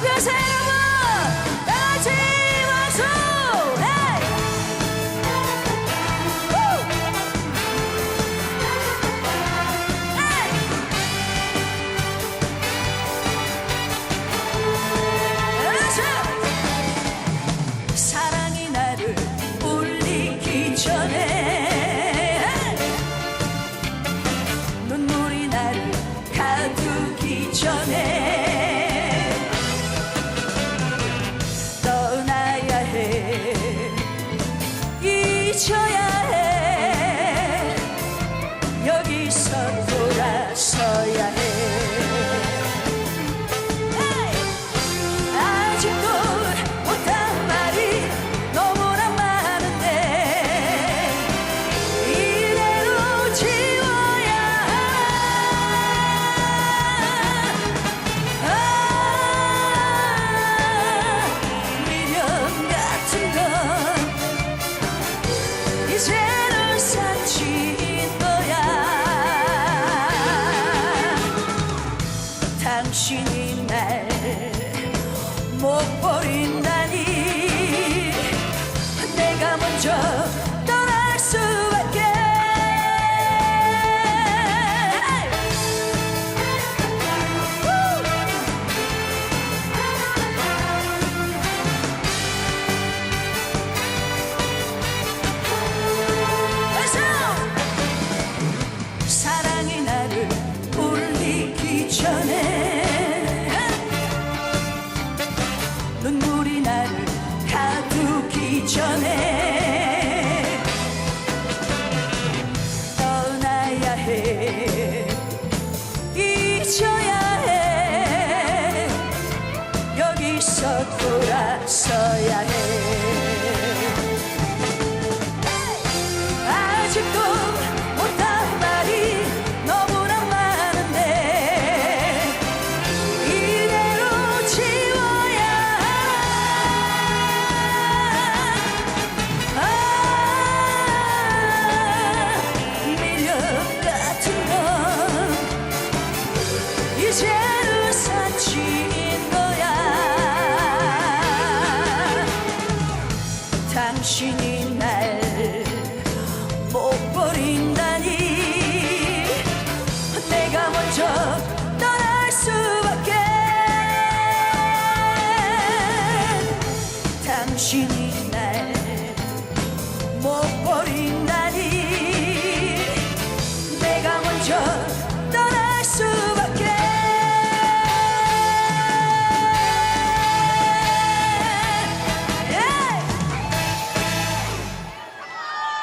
교사 여러분 다 같이 사랑이 나를 울리기 전에 눈물이 나를 가두기 전에 여기서 she 언제를 사치인 거야. 당신이 날 못 버린다니.